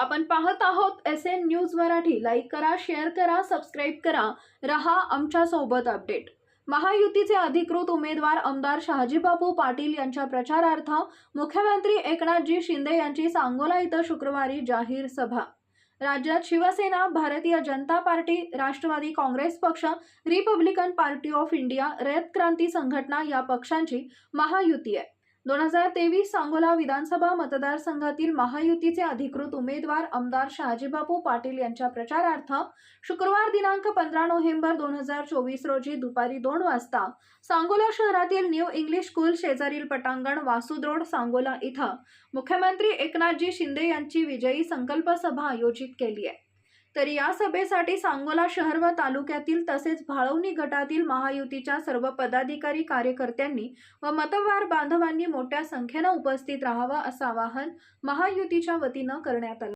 आपण पाहत आहोत S N news Marathi. Like करा शेअर करा सबस्क्राईब करा. रहा आमच्यासोबत अपडेट महायुतीचे अधिकृत उमेदवार आमदार शहाजीबापू पाटील यांच्या प्रचारार्थ मुख्यमंत्री एकनाथजी शिंदे यांची सांगोला इथं शुक्रवारी जाहीर सभा. राज्यात शिवसेना भारतीय जनता पार्टी राष्ट्रवादी काँग्रेस पक्ष Republican party of India Rayat Kranti Sanghatana या पक्षांची महायुती आहे. दोन हजार तेवीस सांगोला विधानसभा मतदारसंघातील महायुतीचे अधिकृत उमेदवार आमदार शहाजीबापू पाटील यांच्या प्रचारार्थ शुक्रवार दिनांक पंधरा नोव्हेंबर दोन हजार चोवीस रोजी दुपारी दोन वाजता सांगोला शहरातील न्यू इंग्लिश स्कूल शेजारील पटांगण वासुद रोड सांगोला इथं मुख्यमंत्री एकनाथजी शिंदे यांची विजयी संकल्प सभा आयोजित केली आहे. तर या सभेसाठी सांगोला शहर व तालुक्यातील तसेच भाळवणी गटातील महायुतीच्या सर्व पदाधिकारी कार्यकर्त्यांनी व मतवार बांधवांनी मोठ्या संख्येनं उपस्थित राहावं असं आवाहन महायुतीच्या वतीनं करण्यात आलं.